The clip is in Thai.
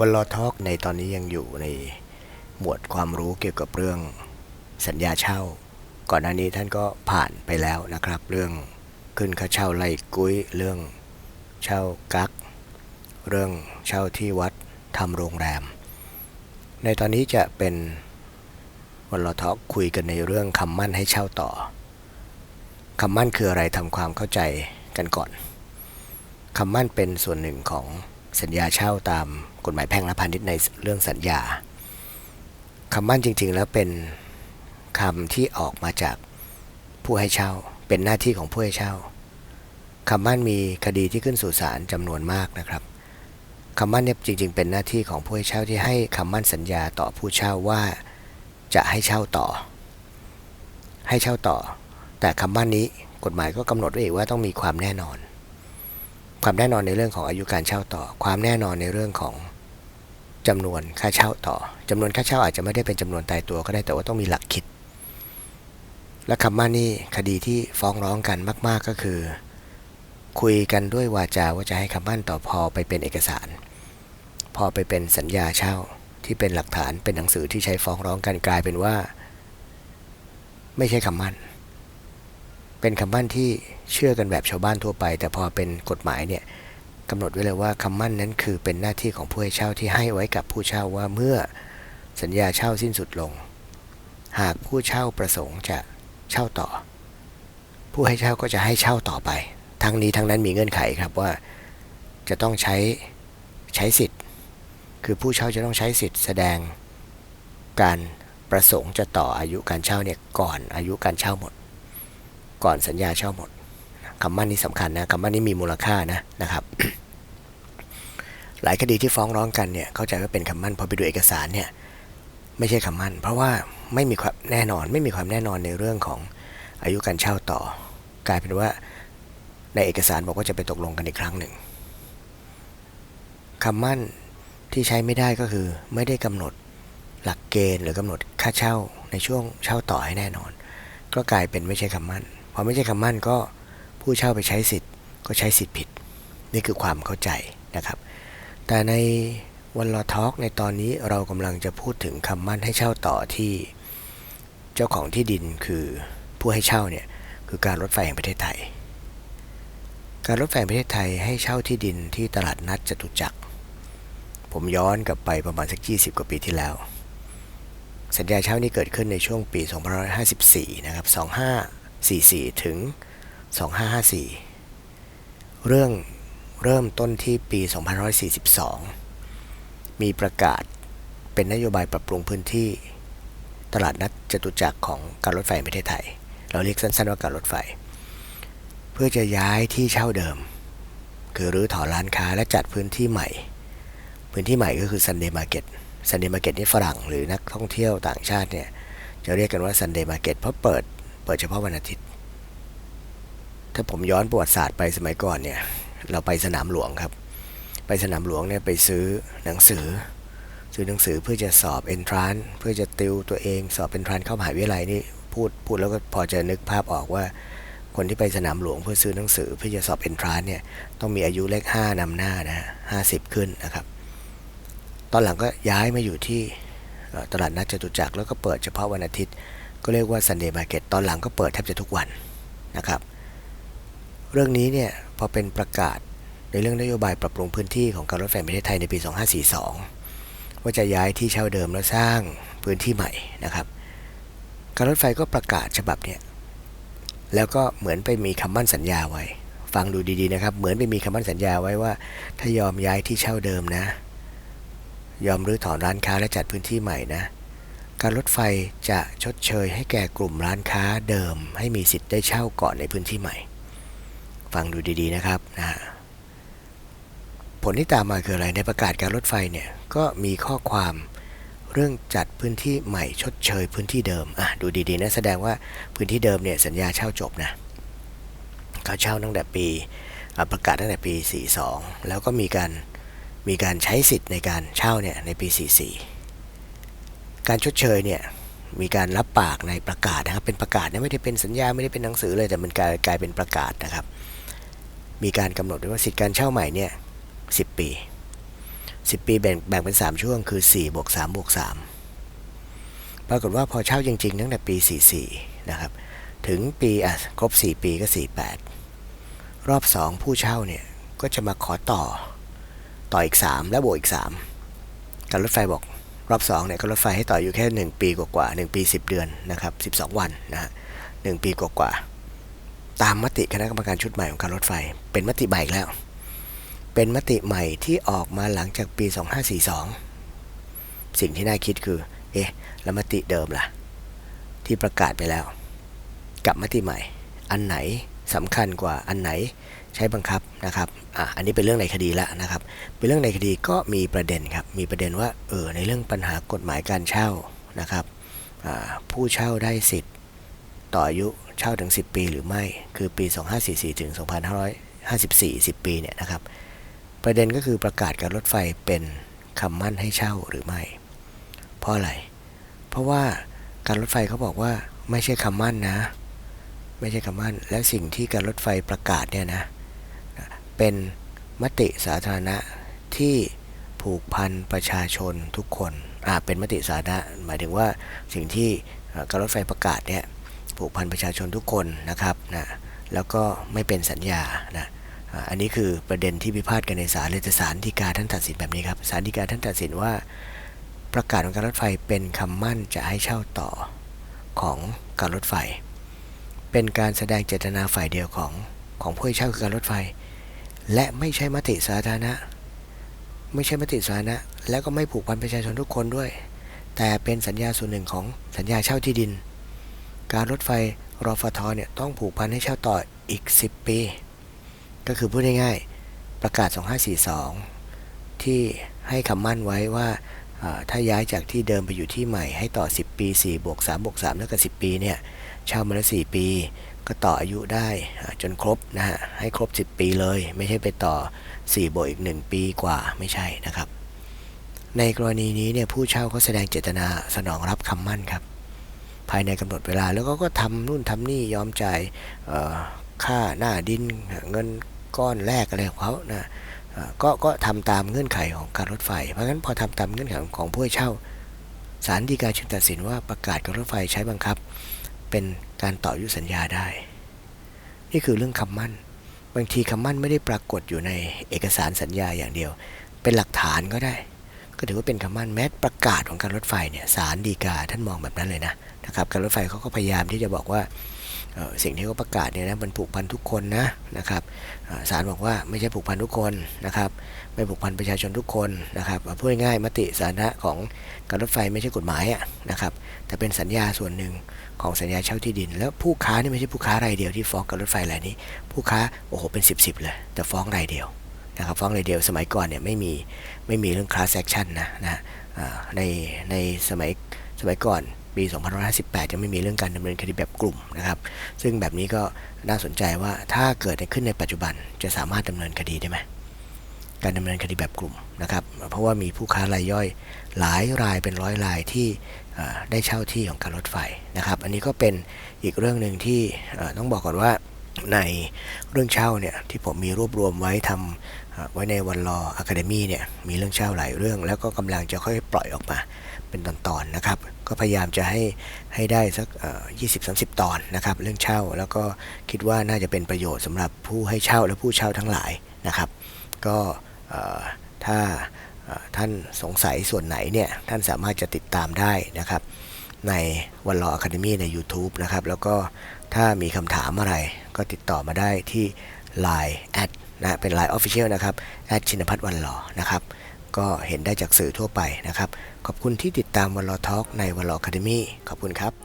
วันลอทอกในตอนนี้ยังอยู่ในหมวดความรู้เกี่ยวกับเรื่องสัญญาเช่า ก่อนหน้านี้ท่านก็ผ่านไปแล้วนะครับ เรื่องขึ้นค่าเช่าไล่กุ้ยเรื่องเช่ากัก เรื่องเช่าที่วัดทำโรงแรม ในตอนนี้จะเป็นวันลอทอกคุยกันในเรื่องคำมั่นให้เช่าต่อคำมั่นคืออะไรทำความเข้าใจกันก่อนคำมั่นเป็นส่วนหนึ่งของ สัญญาเช่าตามกฎหมายแพ่งและพาณิชย์ในเรื่องสัญญาคำมั่นจริง ๆ แล้วเป็นคำที่ออกมาจากผู้ให้เช่า เป็นหน้าที่ของผู้ให้เช่าคำมั่นมีคดีที่ขึ้นสู่ศาลจำนวนมากนะครับคำมั่นเนี่ยจริง ๆ เป็นหน้าที่ของผู้ให้เช่าที่ให้คำมั่นสัญญาต่อผู้เช่าว่าจะให้เช่าต่อ ให้เช่าต่อ แต่คำมั่นนี้กฎหมายก็กำหนดไว้อีกว่าต้องมีความแน่นอน ความแน่นอนในเรื่องของอายุการเช่าต่อ ความแน่นอนในเรื่องของจำนวนค่าเช่าต่อจำนวนค่าเช่าอาจจะไม่ได้เป็นจำนวนตายตัวก็ได้แต่ว่าต้องมีหลักคิด และคำมั่นนี่คดีที่ฟ้องร้องกันมาก ๆก็คือ คุยกันด้วยวาจาว่าจะให้คำมั่นต่อพอไปเป็นเอกสาร พอไปเป็นสัญญาเช่าที่เป็นหลักฐานเป็นหนังสือที่ใช้ฟ้องร้องกันกลายเป็นว่า ไม่ใช่คำมั่น เป็นคำมั่นที่เชื่อกันแบบชาวบ้านทั่วไป แต่พอเป็นกฎหมายเนี่ยกำหนดไว้เลยว่าคำมั่นนั้นคือเป็นหน้าที่ของผู้ให้เช่าที่ให้ไว้กับผู้เช่าว่าเมื่อสัญญาเช่าสิ้นสุดลง หากผู้เช่าประสงค์จะเช่าต่อ ผู้ให้เช่าก็จะให้เช่าต่อไป ทั้งนี้ทั้งนั้นมีเงื่อนไขครับว่าจะต้องใช้ใช้สิทธิ์ คือผู้เช่าจะต้องใช้สิทธิ์แสดงการประสงค์จะต่ออายุการเช่าเนี่ยก่อนอายุการเช่าหมด ก่อนสัญญาเช่าหมดคำมั่นนี้สำคัญนะคำมั่นนี้มีมูลค่านะนะครับหลายคดีที่ฟ้องร้องกันเนี่ยเข้าใจว่าเป็นคำมั่นพอไปดูเอกสารเนี่ยไม่ใช่คำมั่น เพราะว่าไม่มีความแน่นอนไม่มีความแน่นอนในเรื่องของอายุการเช่าต่อ กลายเป็นว่าในเอกสารบอกว่าจะไปตกลงกันอีกครั้งหนึ่งคำมั่นที่ใช้ไม่ได้ก็คือไม่ได้กำหนดหลักเกณฑ์หรือกำหนดค่าเช่าในช่วงเช่าต่อให้แน่นอน ก็กลายเป็นไม่ใช่คำมั่น พอไม่ใช่คำมั่นก็ผู้เช่าไปใช้สิทธิ์ก็ใช้สิทธิ์ผิด นี่คือความเข้าใจนะครับ แต่ในวันลอทอกในตอนนี้เรากำลังจะพูดถึงคำมั่นให้เช่าต่อที่เจ้าของที่ดินคือผู้ให้เช่าเนี่ยคือการรถไฟแห่งประเทศไทย การรถไฟแห่งประเทศไทยให้เช่าที่ดินที่ตลาดนัดจตุจักร ผมย้อนกลับไปประมาณสัก 20 กว่าปีที่แล้ว สัญญาเช่านี้เกิดขึ้นในช่วงปี 2554 นะครับ 2544ถึง 2554 เรื่องเริ่มต้นที่ปี 2542 มีประกาศเป็นนโยบายปรับปรุงพื้นที่ ตลาดนัดจตุจักรของการรถไฟประเทศไทย เราเรียกสั้นๆว่าการรถไฟ เพื่อจะย้ายที่เช่าเดิม คือรื้อถอนร้านค้าและจัดพื้นที่ใหม่ พื้นที่ใหม่ก็คือ Sunday Market Sunday Market นี่ฝรั่งหรือนักท่องเที่ยวต่างชาติเนี่ยจะเรียกกันว่า Sunday Market เพราะเปิด เปิดเฉพาะวันอาทิตย์ ถ้าผมย้อนประวัติศาสตร์ไปสมัยก่อนเนี่ย เราไปสนามหลวงครับ ไปสนามหลวงเนี่ยไปซื้อหนังสือ ซื้อหนังสือเพื่อจะสอบเอนทรานเพื่อจะติวตัวเองสอบเอนทรานเข้ามหาวิทยาลัยนี่พูดพูดแล้วก็พอจะนึกภาพออกว่าคนที่ไปสนามหลวงเพื่อซื้อหนังสือเพื่อจะสอบเอนทรานเนี่ยต้องมีอายุเลข5นำหน้านะห้าสิบขึ้นนะครับ ตอนหลังก็ย้ายมาอยู่ที่ตลาดนัดจตุจักรแล้วก็เปิดเฉพาะวันอาทิตย์ ก็เรียกว่า Sunday Market ตอนหลังก็เปิดแทบจะทุกวันนะครับ เรื่องนี้เนี่ยพอเป็นประกาศในเรื่องนโยบายปรับปรุงพื้นที่ของการรถไฟประเทศไทยในปี 2542 ว่าจะย้ายที่เช่าเดิมแล้วสร้างพื้นที่ใหม่นะครับ การรถไฟก็ประกาศฉบับเนี่ยแล้วก็เหมือนไปมีคำมั่นสัญญาไว้ ฟังดูดีๆนะครับ เหมือนไปมีคำมั่นสัญญาไว้ว่า ถ้ายอมย้ายที่เช่าเดิมนะ ยอมรื้อถอนร้านค้าและจัดพื้นที่ใหม่นะ การรถไฟจะชดเชยให้แก่กลุ่มร้านค้าเดิม ให้มีสิทธิ์ได้เช่าก่อนในพื้นที่ใหม่ ฟังดูดีๆนะครับนะผลที่ตามมาคืออะไรในประกาศการรถไฟเนี่ยก็มีข้อความเรื่องจัดพื้นที่ใหม่ชดเชยพื้นที่เดิมอะดูดีๆนะแสดงว่าพื้นที่เดิมเนี่ยสัญญาเช่าจบนะเขาเช่าตั้งแต่ปีประกาศตั้งแต่ปี 42 แล้วก็มีการมีการใช้สิทธิ์ในการเช่าเนี่ยในปี 44 การชดเชยเนี่ยมีการรับปากในประกาศนะครับ เป็นประกาศนะไม่ได้เป็นสัญญาไม่ได้เป็นหนังสือเลยแต่มันกลายกลายเป็นประกาศนะครับ มีการกำหนดไว้ว่าสิทธิการเช่าใหม่เนี่ย10ปี 10 ปีแบ่งแบ่งเป็น 3 ช่วงคือ4บวก3บวก3ปรากฏว่าพอเช่าจริงๆตั้งแต่ปี 44 นะครับ ถึงปีอะครบ 4 ปีก็ 48 รอบ 2 ผู้เช่าเนี่ยก็จะมาขอต่อต่ออีก 3 และบวกอีก 3 การรถไฟบอก รอบ2เนี่ยการรถไฟให้ต่ออยู่แค่ 1 ปีกว่าๆ1ปี 10 เดือนนะครับ12 วันนะฮะ1ปีกว่าๆตามมติคณะกรรมการชุดใหม่ของการรถไฟ เป็นมติใหม่แล้ว เป็นมติใหม่ที่ออกมาหลังจากปี 2542 สิ่งที่น่าคิดคือ เอ๊ะแล้วมติเดิมล่ะ ที่ประกาศไปแล้ว กับมติใหม่ อันไหน สำคัญกว่าอันไหนใช้บังคับนะครับอะอันนี้เป็นเรื่องในคดีล้วนะครับ เป็นเรื่องในคดีก็มีประเด็นครับ มีประเด็นว่าเออในเรื่องปัญหากฎหมายการเช่านะครับผู้เช่าได้สิทธิ์ต่ออายุเช่าถึง 10 ปีหรือไม่ คือปี 2544 ถึง 2554 10 ปีเนี่ยนะครับ ประเด็นก็คือประกาศการรถไฟเป็นคำมั่นให้เช่าหรือไม่ เพราะอะไร เพราะว่าการรถไฟเขาบอกว่าไม่ใช่คำมั่นนะ ไม่ใช่คำมั่น และสิ่งที่การรถไฟประกาศเนี่ยนะเป็นมติสาธารณะที่ผูกพันประชาชนทุกคนอ่าเป็นมติสาธารณะหมายถึงว่าสิ่งที่การรถไฟประกาศเนี่ยผูกพันประชาชนทุกคนนะครับนะแล้วก็ไม่เป็นสัญญานะอันนี้คือประเด็นที่พิพาทกันในศาลเลยแต่ศาลฎีกาท่านตัดสินแบบนี้ครับศาลฎีกาท่านตัดสินว่า ประกาศของการรถไฟเป็นคำมั่นจะให้เช่าต่อของการรถไฟ เป็นการแสดงเจตนาฝ่ายเดียวของของผู้เช่าคือการรถไฟ และไม่ใช่มติสาธารณะ ไม่ใช่มติสาธารณะ แล้วก็ไม่ผูกพันประชาชนทุกคนด้วย แต่เป็นสัญญาส่วนหนึ่งของสัญญาเช่าที่ดิน การรถไฟรอฟทเนี่ยต้องผูกพันให้เช่าต่ออีก 10 ปี ก็คือพูดง่ายๆประกาศ 2542 ที่ให้คำมั่นไว้ว่าอ่าถ้าย้ายจากที่เดิมไปอยู่ที่ใหม่ให้ต่อ 10 ปี4บวก3บวก3แล้วก็10 ปีเนี่ย เช่ามาแล้ว4ปี ก็ต่ออายุได้จนครบนะฮะให้ครบ 10 ปีเลย ไม่ใช่ไปต่อ4บวกอีก 1 ปีกว่าไม่ใช่นะครับ ในกรณีนี้เนี่ยผู้เช่าเขาแสดงเจตนาสนองรับคำมั่นครับ ภายในกำหนดเวลาแล้วก็ก็ทำนู่นทำนี่ยอมจ่ายค่าหน้าดินเงินก้อนแรกอะไรของเขานะเอ่อก็ก็ทำตามเงื่อนไขของการรถไฟ เพราะงั้นพอทำตามเงื่อนไขของผู้เช่าศาลฎีกาจึงตัดสินว่าประกาศการรถไฟใช้บังคับ เป็นการต่ออายุสัญญาได้ นี่คือเรื่องคำมั่น บางทีคำมั่นไม่ได้ปรากฏอยู่ในเอกสารสัญญาอย่างเดียว เป็นหลักฐานก็ได้ ก็ถือว่าเป็นคำมั่นแม้ประกาศของการรถไฟเนี่ยสารดีกาท่านมองแบบนั้นเลยนะนะครับ การรถไฟเขาก็พยายามที่จะบอกว่า สิ่งที่เขาประกาศเนี่ยนะมันผูกพันทุกคนนะนะครับอ่าศาลบอกว่าไม่ใช่ผูกพันทุกคนนะครับ ไม่ผูกพันประชาชนทุกคนนะครับพูดง่ายมติสาธารณะของการรถไฟไม่ใช่กฎหมายอะนะครับ แต่เป็นสัญญาส่วนหนึ่งของสัญญาเช่าที่ดิน แล้วผู้ค้านี่ไม่ใช่ผู้ค้ารายเดียวที่ฟ้องการรถไฟรายนี้ ผู้ค้าโอ้โหเป็นสิบสิบเลย แต่ฟ้องรายเดียวนะครับฟ้องรายเดียวสมัยก่อนเนี่ยไม่มีไม่มีเรื่อง class action นะนะในในสมัยสมัยก่อน ปี2558 ยังไม่มีเรื่องการดำเนินคดีแบบกลุ่มนะครับ ซึ่งแบบนี้ก็น่าสนใจว่าถ้าเกิดขึ้นในปัจจุบันจะสามารถดำเนินคดีได้ไหมการดำเนินคดีแบบกลุ่มนะครับ เพราะว่ามีผู้ค้ารายย่อยหลายรายเป็นร้อยรายที่ได้เช่าที่ของการรถไฟนะครับ อันนี้ก็เป็นอีกเรื่องหนึ่งที่ต้องบอกก่อนว่า ในเรื่องเช่าเนี่ยที่ผมมีรวบรวมไว้ทำไว้ในวันรออะคาเดมี่เนี่ยมีเรื่องเช่าหลายเรื่อง แล้วก็กำลังจะค่อยปล่อยออกมาเป็นตอนๆนะครับ ก็พยายามจะให้ให้ได้สักยี่สิบสาตอนนะครับ เรื่องเช่าแล้วก็คิดว่าน่าจะเป็นประโยชน์สำหรับผู้ให้เช่าและผู้เช่าทั้งหลายนะครับ ก็ถ้าท่านสงสัยส่วนไหนเนี่ยท่านสามารถจะติดตามได้นะครับ ในวันรออะคาเดมีใน YouTube นะครับ แล้วก็ ถ้ามีคำถามอะไรก็ติดต่อมาได้ที่ Line แอดนะเป็น Line Official นะครับแอดชินพัฒน์วันหล่อนะครับก็เห็นได้จากสื่อทั่วไปนะครับ ขอบคุณที่ติดตามวันลอทอล์กในวันรออะคาเดมีขอบคุณครับ